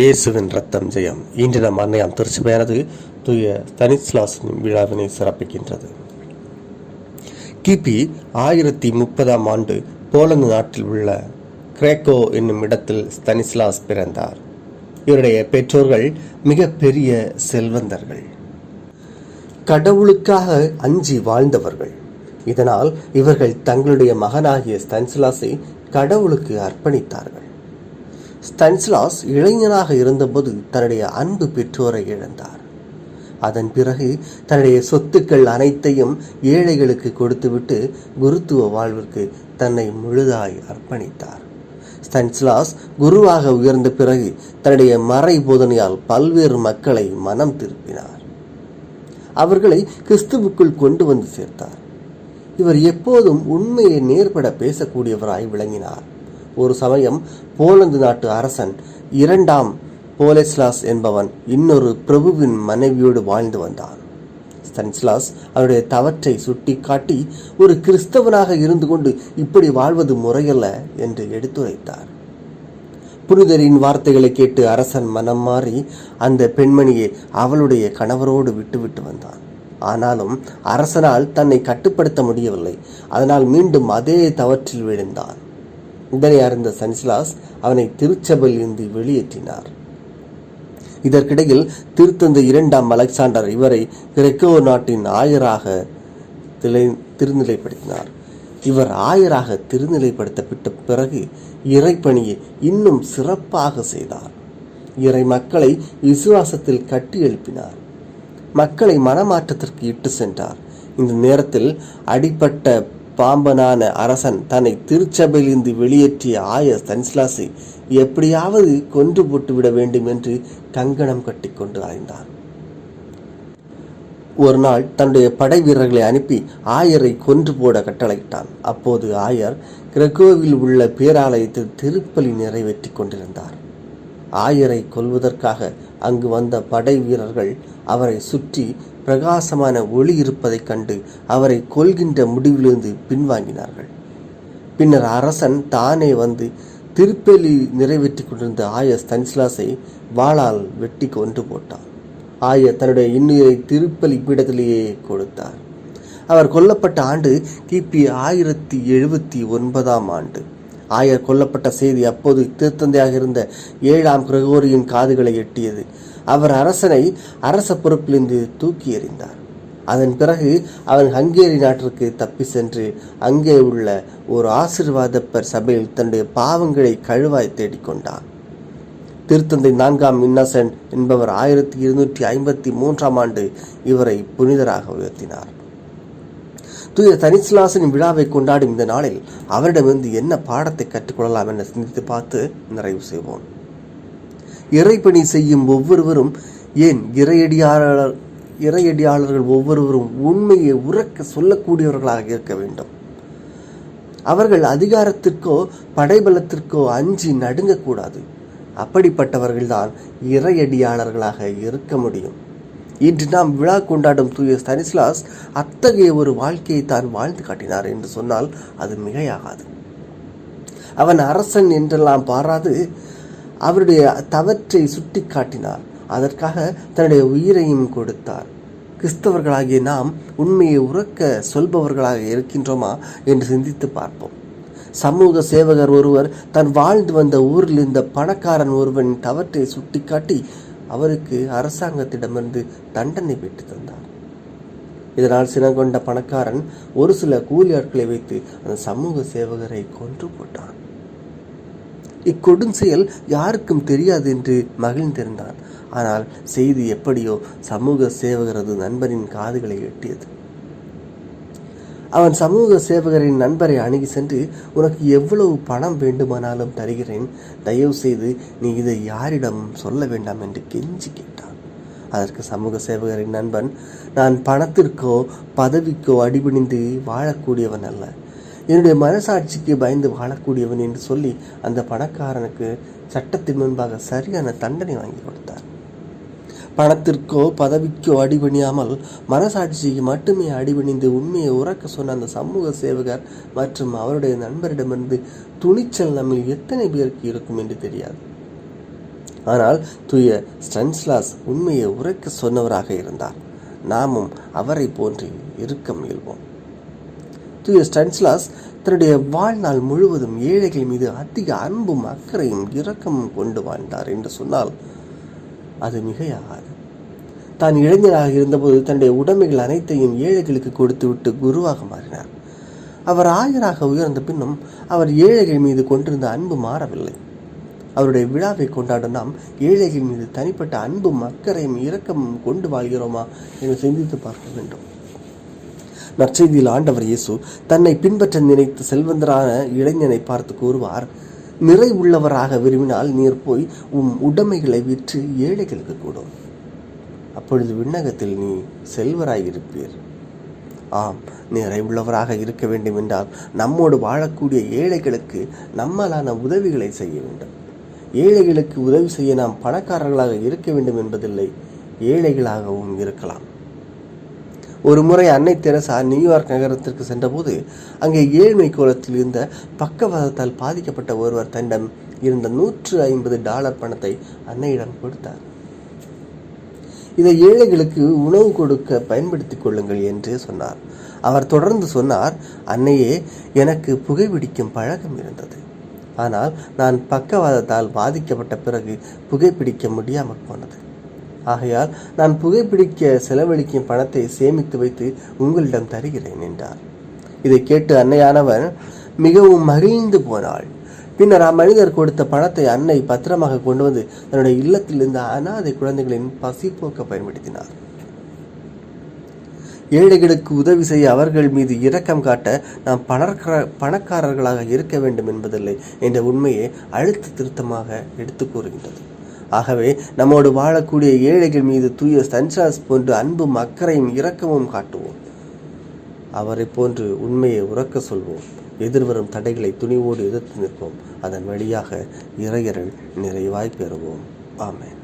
இயேசுவின் ரத்தம் ஜெயம். இன்று நம் அன்னையாம் திருச்சபையானது தூய தனிஸ்லாசனின் விழாவினை சிறப்பிக்கின்றது. கிபி ஆயிரத்தி முப்பதாம் ஆண்டு போலந்து நாட்டில் உள்ள கிரேக்கோ என்னும் இடத்தில் ஸ்தனிஸ்லாஸ் பிறந்தார். இவருடைய பெற்றோர்கள் மிக பெரிய செல்வந்தர்கள். கடவுளுக்காக அஞ்சி வாழ்ந்தவர்கள். இதனால் இவர்கள் தங்களுடைய மகனாகிய ஸ்தன்சிலாஸை கடவுளுக்கு அர்ப்பணித்தார்கள். ஸ்டன்ஸ்லாஸ் இளைஞனாக இருந்தபோது தன்னுடைய அன்பு பெற்றோரை இழந்தார். அதன் பிறகு தன்னுடைய சொத்துக்கள் அனைத்தையும் ஏழைகளுக்கு கொடுத்துவிட்டு குருத்துவ வாழ்விற்கு தன்னை முழுதாய் அர்ப்பணித்தார். ஸ்டன்ஸ்லாஸ் குருவாக உயர்ந்த பிறகு தன்னுடைய மறை போதனையால் பல்வேறு மக்களை மனம் திருப்பினார். அவர்களை கிறிஸ்துவுக்குள் கொண்டு வந்து சேர்த்தார். இவர் எப்போதும் உண்மையை நேர்பட பேசக்கூடியவராய் விளங்கினார். ஒரு சமயம் போலந்து நாட்டு அரசன் இரண்டாம் போலெஸ்லாஸ் என்பவன் இன்னொரு பிரபுவின் மனைவியோடு வாழ்ந்து வந்தான். ஸ்தன்ஸ்லாஸ் அவருடைய தவற்றை சுட்டிக்காட்டி ஒரு கிறிஸ்தவனாக இருந்து கொண்டு இப்படி வாழ்வது முறையல்ல என்று எடுத்துரைத்தார். புனிதரின் வார்த்தைகளை கேட்டு அரசன் மனம் மாறி அந்த பெண்மணியை அவளுடைய கணவரோடு விட்டுவிட்டு வந்தான். ஆனாலும் அரசனால் தன்னை கட்டுப்படுத்த முடியவில்லை. அதனால் மீண்டும் அதே தவற்றில் விழுந்தான். இதனை அறிந்த சன்சிலாஸ் அவனை திருச்சபையில் இருந்து வெளியேற்றினார். இதற்கிடையில் திருத்தந்தை இரண்டாம் அலெக்சாண்டர் இவரை கிரெக்கோ நாட்டின் ஆயராக திருநிலைப்படுத்தினார். இவர் ஆயராக திருநிலைப்படுத்தப்பட்ட பிறகு இறைப்பணியை இன்னும் சிறப்பாக செய்தார். இறை மக்களை விசுவாசத்தில் கட்டி எழுப்பினார். மக்களை மனமாற்றத்திற்கு இட்டு சென்றார். இந்த நேரத்தில் அடிப்பட்ட பாம்பனான அரசன் தன்னை திருச்சபையிலிருந்து வெளியேற்றிய ஆய ஸ்தன்ஸ்லாஸை எப்படியாவது கொன்று போட்டு விட வேண்டும் என்று கங்கணம் கட்டிக்கொண்டு அலைந்தான் ஒரு நாள் தன்னுடைய படை வீரர்களை அனுப்பி ஆயரை கொன்று போட கட்டளையிட்டான். அப்போது ஆயர் கிரகோவில் உள்ள பேராலயத்தில் திருப்பலி நிறைவேற்றி கொண்டிருந்தார். ஆயரை கொல்வதற்காக அங்கு வந்த படை வீரர்கள் அவரை சுற்றி பிரகாசமான ஒளி இருப்பதைக் கண்டு அவரை கொள்கின்ற முடிவிலிருந்து பின்வாங்கினார்கள். பின்னர் அரசன் தானே வந்து திருப்பலி நிறைவேற்றி கொண்டிருந்த ஆய ஸ்தன்ஸ்லாஸை வாளால் வெட்டி கொன்று போட்டான். ஆய தன்னுடைய இன்னுயிரை திருப்பலி பீடத்திலேயே கொடுத்தார். அவர் கொல்லப்பட்ட ஆண்டு கிபி ஆயிரத்தி எழுபத்தி ஒன்பதாம் ஆண்டு. ஆயர் கொல்லப்பட்ட செய்தி அப்போது திருத்தந்தையாக இருந்த ஏழாம் கிரகோரியின் காதுகளை எட்டியது. அவர் அரசனை அரச பொறுப்பிலிருந்து தூக்கி எறிந்தார். அதன் பிறகு அவன் ஹங்கேரி நாட்டிற்கு தப்பி சென்று அங்கே உள்ள ஒரு ஆசிர்வாதப்பர் சபையில் தன்னுடைய பாவங்களை கழுவாய் தேடிக்கொண்டான் திருத்தந்தை நான்காம் இன்னசென்ட் என்பவர் ஆயிரத்தி இருநூற்றி ஐம்பத்தி மூன்றாம் ஆண்டு இவரை புனிதராக உயர்த்தினார். தூய தனிஸ்லாசனின் விழாவை கொண்டாடும் இந்த நாளில் அவரிடமிருந்து என்ன பாடத்தை கற்றுக்கொள்ளலாம் என சிந்தித்து பார்த்து நிறைவு செய்வோம். இறைப்பணி செய்யும் ஒவ்வொருவரும் ஏன் இறையடியாளர் இறையடியாளர்கள் ஒவ்வொருவரும் உண்மையை உறக்க சொல்லக்கூடியவர்களாக இருக்க வேண்டும். அவர்கள் அதிகாரத்திற்கோ படைபலத்திற்கோ அஞ்சி நடுங்கக்கூடாது. அப்படிப்பட்டவர்கள்தான் இறையடியாளர்களாக இருக்க முடியும். இன்று நாம் விழா கொண்டாடும் தூய ஸ்தனிஸ்லாஸ் அத்தகைய ஒரு வாழ்க்கையை தான் வாழ்ந்து காட்டினார் என்று சொன்னால் அது மிகையாகாது. அவன் அரசன் என்றெல்லாம் பாராது அவருடைய தவற்றை சுட்டி காட்டினார் அதற்காக தன்னுடைய உயிரையும் கொடுத்தார். கிறிஸ்தவர்களாகிய நாம் உண்மையை உறக்க சொல்பவர்களாக இருக்கின்றோமா என்று சிந்தித்து பார்ப்போம். சமூக சேவகர் ஒருவர் தன் வாழ்ந்து வந்த ஊரில் இருந்த பணக்காரன் ஒருவன் தவற்றை சுட்டிக்காட்டி அவருக்கு அரசாங்கத்திடமிருந்து தண்டனை பெற்று தந்தார். இதனால் சினங்கொண்ட பணக்காரன் ஒரு சில கூலி ஆட்களை வைத்து அந்த சமூக சேவகரை கொன்று போட்டான். இக்கொடும் செயல் யாருக்கும் தெரியாது என்று மகிழ்ந்திருந்தான் ஆனால் செய்தி எப்படியோ சமூக சேவகரது நண்பரின் காதுகளை எட்டியது. அவன் சமூக சேவகரின் நண்பரை அணுகி சென்று உனக்கு எவ்வளவு பணம் வேண்டுமானாலும் தருகிறேன். தயவு செய்து நீ இதை யாரிடமும் சொல்ல வேண்டாம் என்று கெஞ்சி கேட்டான். அதற்கு சமூக சேவகரின் நண்பன் நான் பணத்திற்கோ பதவிக்கோ அடிபணிந்து வாழக்கூடியவன் அல்ல. என்னுடைய மனசாட்சிக்கு பயந்து வாழக்கூடியவன் என்று சொல்லி அந்த பணக்காரனுக்கு சட்டத்தின் முன்பாக சரியான தண்டனை வாங்கி கொடுத்தார். பணத்திற்கோ பதவிக்கோ அடிபணியாமல் மனசாட்சிக்கு மட்டுமே அடிபணிந்து உண்மையை உறக்க சொன்ன அந்த சமூக சேவகர் மற்றும் அவருடைய நண்பரிடமிருந்து துணிச்சல் நம்மில் எத்தனை பேருக்கு இருக்கும் என்று தெரியாது. ஆனால் தூய ஸ்டன்ஸ்லாஸ் உண்மையை உரைக்க சொன்னவராக இருந்தார். நாமும் அவரை போன்று இருக்க முயல்வோம். தூய ஸ்டன்ஸ்லாஸ் தன்னுடைய வாழ்நாள் முழுவதும் ஏழைகள் மீது அதிக அன்பும் அக்கறையும் இரக்கமும் கொண்டு வாழ்ந்தார் என்று சொன்னால் அது மிகையாகாது. தான் இளைஞராக இருந்தபோது தன்னுடைய உடைமைகள் அனைத்தையும் ஏழைகளுக்கு கொடுத்துவிட்டு குருவாக மாறினார். அவர் ஆயராக உயர்ந்த பின்னும் அவர் ஏழைகள் மீது கொண்டிருந்த அன்பு மாறவில்லை. அவருடைய விழாவை கொண்டாட நாம் ஏழைகள் மீது தனிப்பட்ட அன்பும் அக்கறையும் இரக்கமும் கொண்டு வாழ்கிறோமா என்று சிந்தித்து பார்க்க வேண்டும். நற்செய்தியில் ஆண்டவர் இயேசு தன்னை பின்பற்ற நினைத்து செல்வந்தரான இளைஞனை பார்த்து கூறுவார் நிறை உள்ளவராக விரும்பினால் நீர் போய் உம் உடைமைகளை விற்று ஏழைகளுக்கு கூடும் அப்பொழுது விண்ணகத்தில் நீ செல்வராய் இருப்பீர் ஆம் நிறைவுள்ளவராக இருக்க வேண்டும் என்றால் நம்மோடு வாழக்கூடிய ஏழைகளுக்கு நம்மளான உதவிகளை செய்ய வேண்டும். ஏழைகளுக்கு உதவி செய்ய நாம் பணக்காரர்களாக இருக்க வேண்டும் என்பதில்லை ஏழைகளாகவும் இருக்கலாம். ஒரு முறை அன்னை தெரசா நியூயார்க் நகரத்திற்கு சென்றபோது அங்கே ஏழ்மை கோலத்தில் இருந்த பக்கவாதத்தால் பாதிக்கப்பட்ட ஒருவர் தன்னிடம் இருந்த நூற்று ஐம்பது டாலர் பணத்தை அன்னையிடம் கொடுத்தார். இதை ஏழைகளுக்கு உணவு கொடுக்க பயன்படுத்திக் கொள்ளுங்கள் என்று சொன்னார். அவர் தொடர்ந்து சொன்னார் அன்னையே எனக்கு புகைப்பிடிக்கும் பழக்கம் இருந்தது. ஆனால் நான் பக்கவாதத்தால் பாதிக்கப்பட்ட பிறகு புகைப்பிடிக்க முடியாமல் போனது. ஆகையால் நான் புகைப்பிடிக்க செலவழிக்கும் பணத்தை சேமித்து வைத்து உங்களிடம் தருகிறேன் என்றார். இதை கேட்டு அன்னையானவன் மிகவும் மகிழ்ந்து போனாள். பின்னர் அம்மனிதர் கொடுத்த பணத்தை அன்னை பத்திரமாக கொண்டு வந்து தன்னுடைய இல்லத்தில் இருந்த அனாதை குழந்தைகளின் பசி போக்க பயன்படுத்தினார். ஏழைகளுக்கு உதவி செய்ய அவர்கள் மீது இரக்கம் காட்ட நாம் பணக்கார பணக்காரர்களாக இருக்க வேண்டும் என்பதில்லை என்ற உண்மையை அழுத்த திருத்தமாக எடுத்து கூறுகின்றது. ஆகவே நம்மோடு வாழக்கூடிய ஏழைகள் மீது தூய சன்சாஸ் போன்று அன்பும் அக்கறையும் இரக்கமும் காட்டுவோம். அவரை போன்று உண்மையை உறக்க சொல்வோம். எதிர்வரும் தடைகளை துணிவோடு எதிர்த்து நிற்போம். அதன் வழியாக இறையரல் நிறைவாய் பெறுவோம். ஆமேன்.